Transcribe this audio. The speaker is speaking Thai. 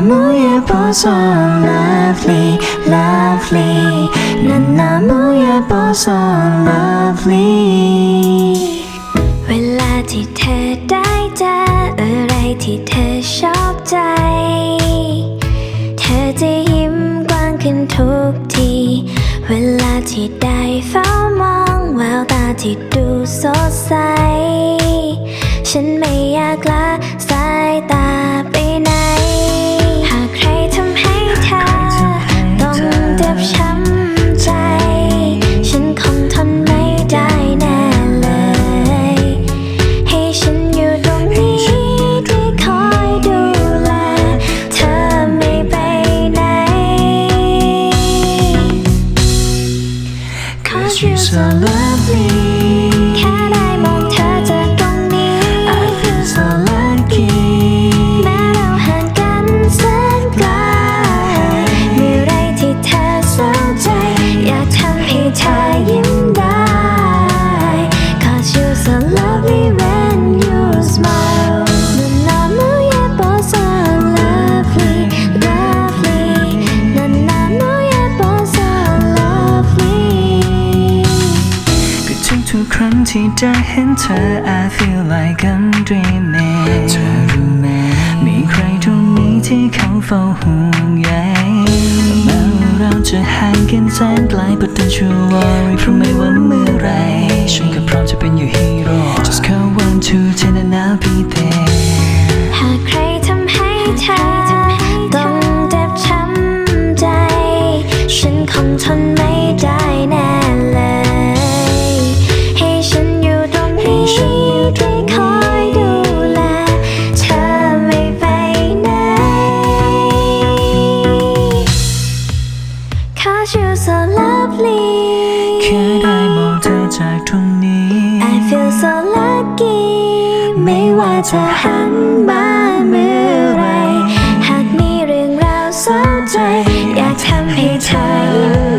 Nanamuye so lovely, lovely Nanamuye so lovely เวลาที่เธอได้เจออะไรที่เธอชอบใจ เธอจะยิ้มกว้างขึ้นทุกที เวลาที่ได้เฝ้ามองแววตาที่ดูสดใส ฉันไม่อยากละ Cause you're so lovely แค่ ทุกครั้งที่ได้เห็นเธอ I feel like I'm dreaming เธอรู้ไหมมีใครตรงนี้ที่เขาเฝ้าห่วงใยแม้ว่าเราจะห่างกันแสนไกล but don't you worry เพราะไม่ว่าเมื่อไรฉันก็พร้อมจะเป็น your hero just call one two แค่ได้มองเธอจากตรงนี้ I feel so lucky ไม่ว่าจะหันมาเมื่อไร หากมีเรื่องราวสนใจ อยากทำให้เธอ